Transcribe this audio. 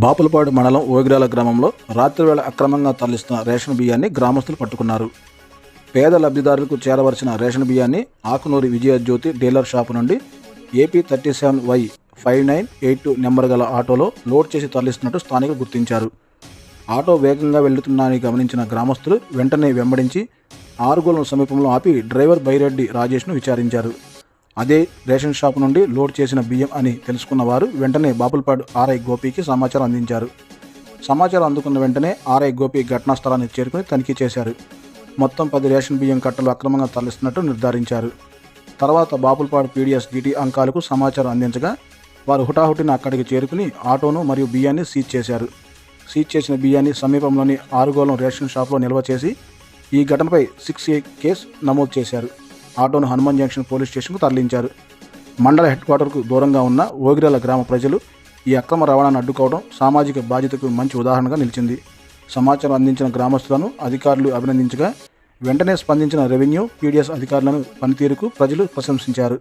బాపులపాడు మండలం ఓగిరాల గ్రామంలో రాత్రివేళ అక్రమంగా తరలిస్తున్న రేషన్ బియ్యాన్ని గ్రామస్తులు పట్టుకున్నారు. పేద లబ్ధిదారులకు చేరవలసిన రేషన్ బియ్యాన్ని ఆకునూరి విజయజ్యోతి డీలర్ షాపు నుండి AP thirty seven Y five nine eight two number గల ఆటోలో లోడ్ చేసి తరలిస్తున్నట్టు స్థానికులు గుర్తించారు. ఆటో వేగంగా వెళ్తున్నానని గమనించిన గ్రామస్తులు వెంటనే వెంబడించి ఆరుగోలం సమీపంలో ఆపి డ్రైవర్ బైరెడ్డి రాజేష్ను విచారించారు. అదే రేషన్ షాప్ నుండి లోడ్ చేసిన బియ్యం అని తెలుసుకున్న వారు వెంటనే బాపులపాడు ఆర్ఐ గోపికి సమాచారం అందించారు. సమాచారం అందుకున్న వెంటనే ఆర్ఐ గోపి ఘటనా స్థలానికి చేరుకుని తనిఖీ చేశారు. మొత్తం పది రేషన్ బియ్యం కట్టలు అక్రమంగా తరలిస్తున్నట్టు నిర్ధారించారు. తర్వాత బాపులపాడు పీడిఎస్ డిటి అంకాలకు సమాచారం అందించగా వారు హుటాహుటిన అక్కడికి చేరుకుని ఆటోను మరియు బియ్యాన్ని సీజ్ చేశారు. సీజ్ చేసిన బియ్యాన్ని సమీపంలోని ఆరుగోళం రేషన్ షాప్లో నిల్వ చేసి ఈ ఘటనపై సిక్స్ ఏ కేసు నమోదు చేశారు. ఆటోను హనుమాన్ జంక్షన్ పోలీస్ స్టేషన్కు తరలించారు. మండల హెడ్ క్వార్టర్కు దూరంగా ఉన్న ఓగిరాల గ్రామ ప్రజలు ఈ అక్రమ రవాణాను అడ్డుకోవడం సామాజిక బాధ్యతకు మంచి ఉదాహరణగా నిలిచింది. సమాచారం అందించిన గ్రామస్తులను అధికారులు అభినందించగా వెంటనే స్పందించిన రెవెన్యూ పీడీఎస్ అధికారులను పనితీరుకు ప్రజలు ప్రశంసించారు.